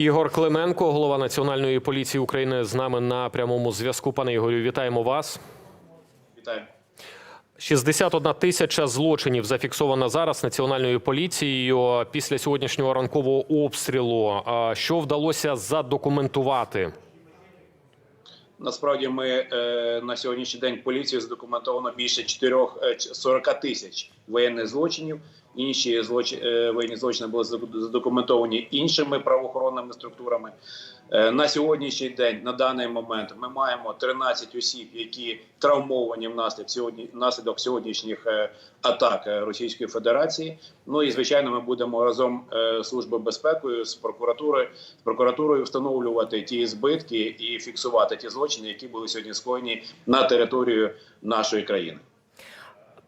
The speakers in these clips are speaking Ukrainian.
Ігор Клименко, голова Національної поліції України, з нами на прямому зв'язку. Пане Ігорю, вітаємо вас. Вітаю. 61 тисяча злочинів зафіксовано зараз національною поліцією після сьогоднішнього ранкового обстрілу. Що вдалося задокументувати? Насправді ми е, на сьогоднішній день поліцію задокументовано більше 4, е, 40 тисяч воєнних злочинів. Інші злочин, е, воєнні злочини були задокументовані іншими правоохоронними структурами. Е, на сьогоднішній день, на даний момент, ми маємо 13 осіб, які травмовані внаслідок сьогодні внаслідок сьогоднішніх е, атак Російської Федерації. Ну і звичайно, ми будемо разом з службою безпекою з прокуратурою з прокуратурою встановлювати ті збитки і фіксувати ті злочини, які були сьогодні скоєні на територію нашої країни.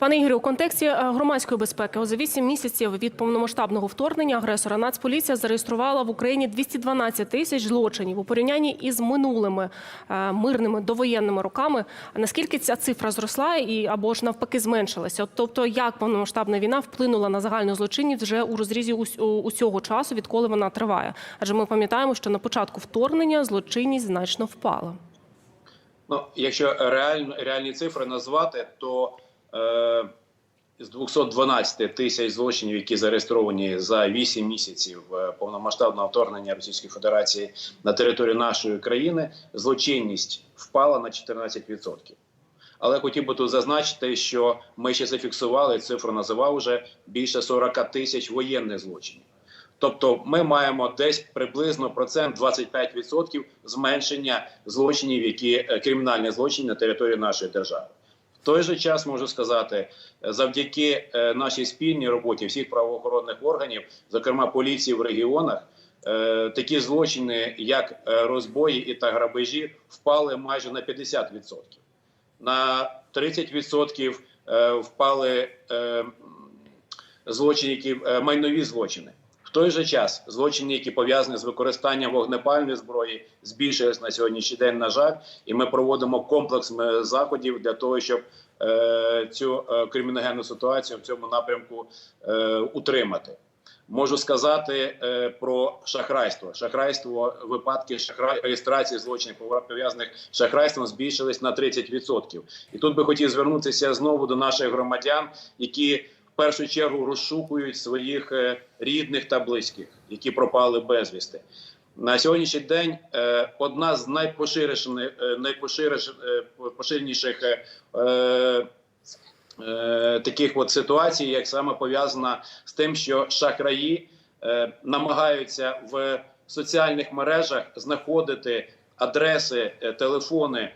Пане Ігорю, у контексті е, громадської безпеки за 8 місяців від повномасштабного вторгнення агресора Нацполіція зареєструвала в Україні 212 тисяч злочинів у порівнянні із минулими е, мирними довоєнними роками. Наскільки ця цифра зросла і або ж навпаки зменшилася? Тобто, як повномасштабна війна вплинула на загальну злочинність вже у розрізі ус- усього часу, відколи вона триває? Адже ми пам'ятаємо, що на початку вторгнення злочинність значно впала. Ну, якщо реально реальні цифри назвати, то з 212 тисяч злочинів, які зареєстровані за 8 місяців е, повномасштабного вторгнення Російської Федерації на територію нашої країни, злочинність впала на 14%. Але хотів би тут зазначити, що ми ще зафіксували цифру, називав уже більше 40 тисяч воєнних злочинів. Тобто ми маємо десь приблизно процент 25% зменшення злочинів, які е, кримінальні злочини на території нашої держави. В той же час можу сказати, е, завдяки е, нашій спільній роботі всіх правоохоронних органів, зокрема поліції в регіонах, е, такі злочини, як розбої і та грабежі, впали майже на 50%. На 30% е, впали злочини, які майнові злочини. Той же час злочини, які пов'язані з використанням вогнепальної зброї, збільшились на сьогоднішній день. На жаль, і ми проводимо комплекс е, заходів для того, щоб е, цю е, криміногенну ситуацію в цьому напрямку е, утримати. Можу сказати е, про шахрайство. Шахрайство, випадки шахра... реєстрації злочинів пов'язаних з шахрайством збільшились на 30%. І тут би хотів звернутися знову до наших громадян, які першу чергу розшукують своїх е, рідних та близьких, які пропали безвісти. На сьогоднішній день е, одна з найпоширеніших, е, найпоширеш- поширеніших е, таких от ситуацій, як саме пов'язана з тим, що шахраї намагаються в соціальних мережах знаходити адреси, телефони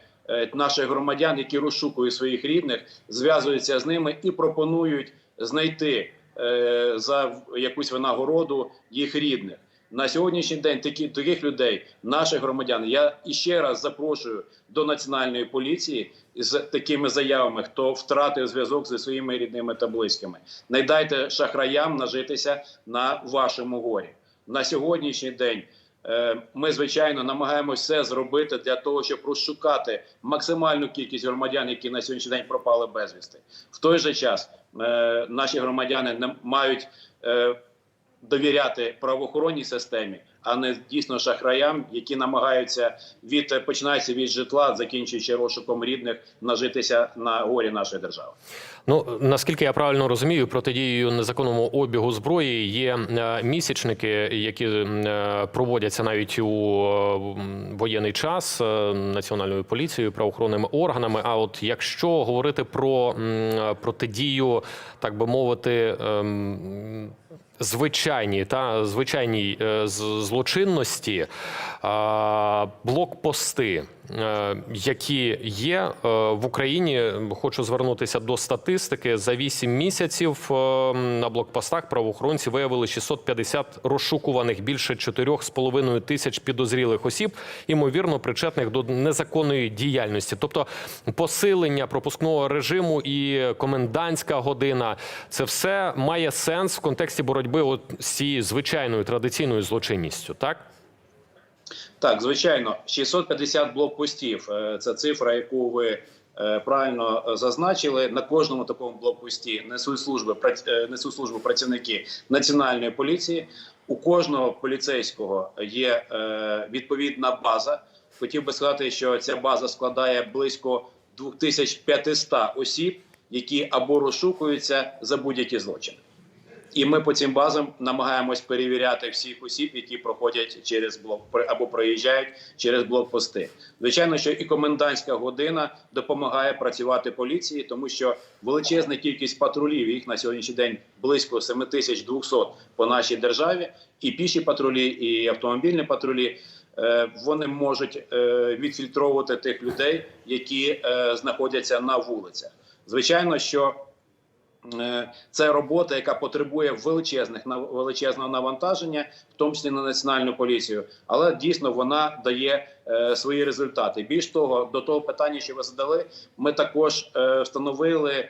наших громадян, які розшукують своїх рідних, зв'язуються з ними і пропонують знайти е, за якусь винагороду їх рідних. На сьогоднішній день такі таких людей, наших громадян, я іще раз запрошую до національної поліції з такими заявами, хто втратив зв'язок зі своїми рідними та близькими. Не дайте шахраям нажитися на вашому горі. На сьогоднішній день е, ми звичайно намагаємося все зробити для того, щоб розшукати максимальну кількість громадян, які на сьогоднішній день пропали безвісти. В той же час наші громадяни не мають. Довіряти правоохоронній системі, а не дійсно шахраям, які намагаються від починається від житла, закінчуючи розшуком рідних, нажитися на горі нашої держави. Ну наскільки я правильно розумію, протидією незаконному обігу зброї є е, місячники, які е, проводяться навіть у воєнний час е, національною поліцією, правоохоронними органами. А от якщо говорити про протидію, так би мовити. Звичайні та звичайній е, злочинності блокпости, е, які є е, в Україні. Хочу звернутися до статистики. За 8 місяців е, на блокпостах правоохоронці виявили 650 розшукуваних більше 4,5 тисяч підозрілих осіб, ймовірно, причетних до незаконної діяльності. Тобто посилення пропускного режиму і комендантська година це все має сенс в контексті боротьби от з цією звичайною традиційною злочинністю, так? Так, звичайно, 650 блокпостів. е, Це цифра, яку ви е, правильно е, зазначили. На кожному такому блокпості несуть служби несуть службу працівники національної поліції. У кожного поліцейського є відповідна база. Хотів би сказати, що ця база складає близько 2500 осіб, які або розшукуються за будь-які злочини. І ми по цим базам намагаємось перевіряти всіх осіб, які проходять через блок або проїжджають через блокпости. Звичайно, що і комендантська година допомагає працювати поліції, тому що величезна кількість патрулів їх на сьогоднішній день близько 7200 по нашій державі, і піші патрулі, і автомобільні патрулі. е, Вони можуть е, відфільтровувати тих людей, які е, знаходяться на вулицях. Звичайно, що Це робота, яка потребує величезних величезного навантаження, в тому числі на національну поліцію, але дійсно вона дає е, свої результати. Більш того, до того питання, що ви задали, ми також е, встановили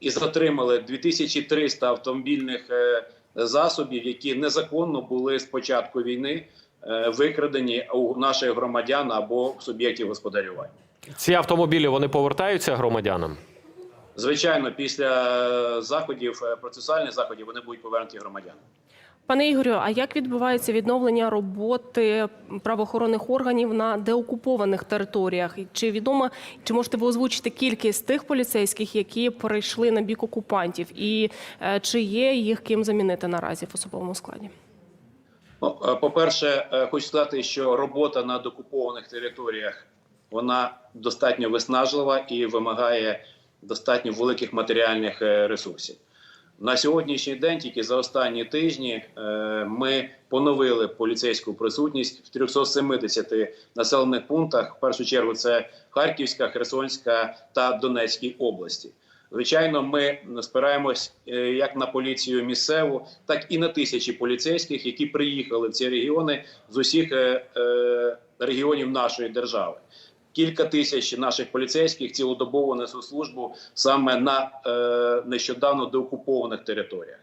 і затримали 2300 автомобільних е, засобів, які незаконно були з початку війни е, викрадені у наших громадян або суб'єктів господарювання. Ці автомобілі вони повертаються громадянам. Звичайно, після е, заходів е, процесуальних заходів вони будуть повернуті громадянам. Пане Ігорю, а як відбувається відновлення роботи правоохоронних органів на деокупованих територіях? Чи відомо, чи можете ви озвучити кількість тих поліцейських, які перейшли на бік окупантів, і е, чи є їх ким замінити наразі в особовому складі? Ну, е, по-перше, е, хочу сказати, що робота на окупованих територіях вона достатньо виснажлива і вимагає достатньо великих матеріальних е, ресурсів. На сьогоднішній день, тільки за останні тижні, е, ми поновили поліцейську присутність в 370 населених пунктах. В першу чергу це Харківська, Херсонська та Донецькій області. Звичайно, ми спираємось е, як на поліцію місцеву, так і на тисячі поліцейських, які приїхали в ці регіони з усіх регіонів нашої держави. Кілька тисяч наших поліцейських цілодобово несуть службу саме на е, нещодавно деокупованих територіях.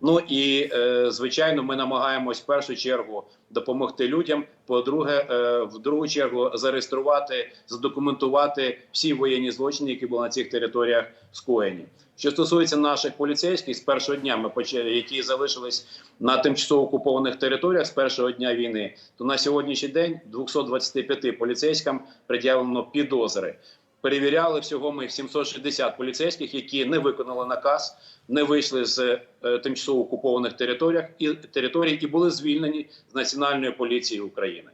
Ну і е, звичайно, ми намагаємось в першу чергу допомогти людям. По-друге, е, в другу чергу зареєструвати, задокументувати всі воєнні злочини, які були на цих територіях скоєні. Що стосується наших поліцейських, з першого дня ми почали, які залишились на тимчасово окупованих територіях з першого дня війни, то на сьогоднішній день 225 поліцейським пред'явлено підозри. Перевіряли всього ми 760 поліцейських, які не виконали наказ, не вийшли з е, тимчасово окупованих територіях і територій і були звільнені з національної поліції України.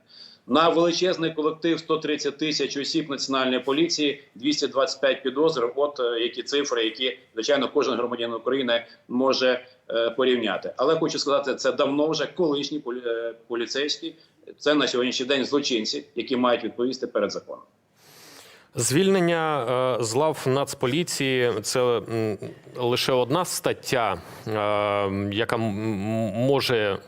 На величезний колектив 130 тисяч осіб національної поліції, 225 підозр. От е, які цифри, які звичайно кожен громадянин України може е, порівняти. Але хочу сказати, це давно вже колишні полі- поліцейські. Це на сьогоднішній день злочинці, які мають відповісти перед законом. Звільнення е, з лав Нацполіції це лише одна стаття, е, яка може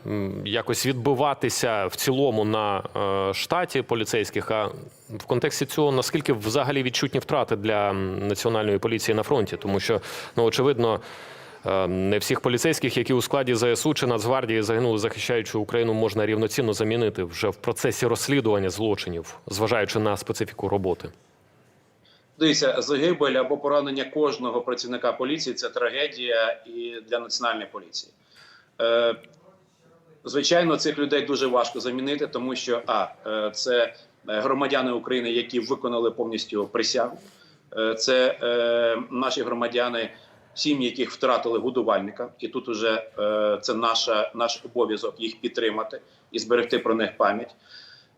якось відбиватися в цілому на е, штаті поліцейських. А в контексті цього наскільки взагалі відчутні втрати для національної поліції на фронті, тому що ну очевидно. Не всіх поліцейських, які у складі ЗСУ чи Нацгвардії загинули, захищаючи Україну, можна рівноцінно замінити вже в процесі розслідування злочинів, зважаючи на специфіку роботи. Дивіться, загибель або поранення кожного працівника поліції це трагедія і для національної поліції. Е, звичайно, цих людей дуже важко замінити, тому що а е, це е, громадяни України, які виконали повністю присягу. Е, це е, наші громадяни, сім'ї, яких втратили годувальника, і тут уже е, це наша наш обов'язок їх підтримати і зберегти про них пам'ять.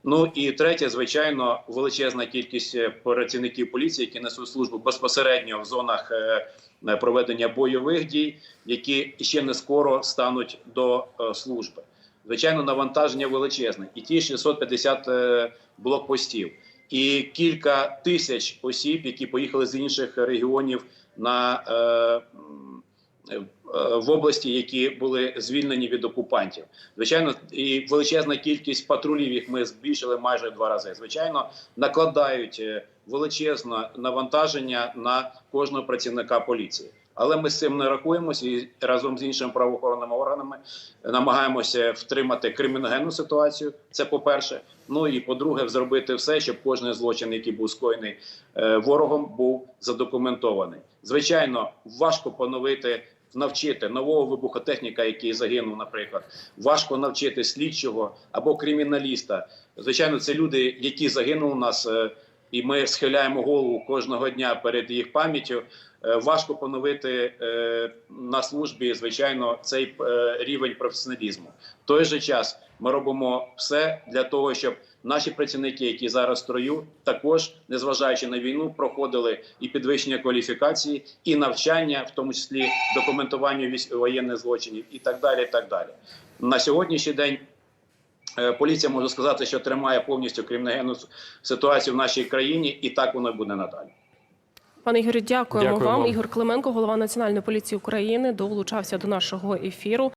Ну і третє, звичайно, величезна кількість е, працівників поліції, які несуть службу безпосередньо в зонах е, е, проведення бойових дій, які ще не скоро стануть до служби. Звичайно, навантаження величезне, і ті 650 е, блокпостів, і кілька тисяч осіб, які поїхали з інших регіонів на в області, які були звільнені від окупантів. Звичайно, і величезна кількість патрулів їх ми збільшили майже в два рази. Звичайно, накладають е, величезне навантаження на кожного працівника поліції. Але ми з цим не рахуємося і разом з іншими правоохоронними органами намагаємося втримати криміногенну ситуацію. Це по-перше. Ну і по-друге, зробити все, щоб кожен злочин, який був скоєний е, ворогом, був задокументований. Звичайно, важко поновити навчити нового вибухотехніка, який загинув, наприклад. Важко навчити слідчого або криміналіста. Звичайно, це люди, які загинули у нас, е, і ми схиляємо голову кожного дня перед їх пам'яттю. Е, Важко поновити е, на службі, звичайно, цей е, рівень професіоналізму. В той же час ми робимо все для того, щоб наші працівники, які зараз в строю, також, незважаючи на війну, проходили і підвищення кваліфікації, і навчання, в тому числі документуванню військ- воєнних злочинів, і так далі. І так далі. На сьогоднішній день. Е, Поліція може сказати, що тримає повністю криміногенну ситуацію в нашій країні, і так воно буде надалі. Пане Ігорю, дякуємо, Дякуємо. вам. Ігор Клименко, голова Національної поліції України, долучався до нашого ефіру.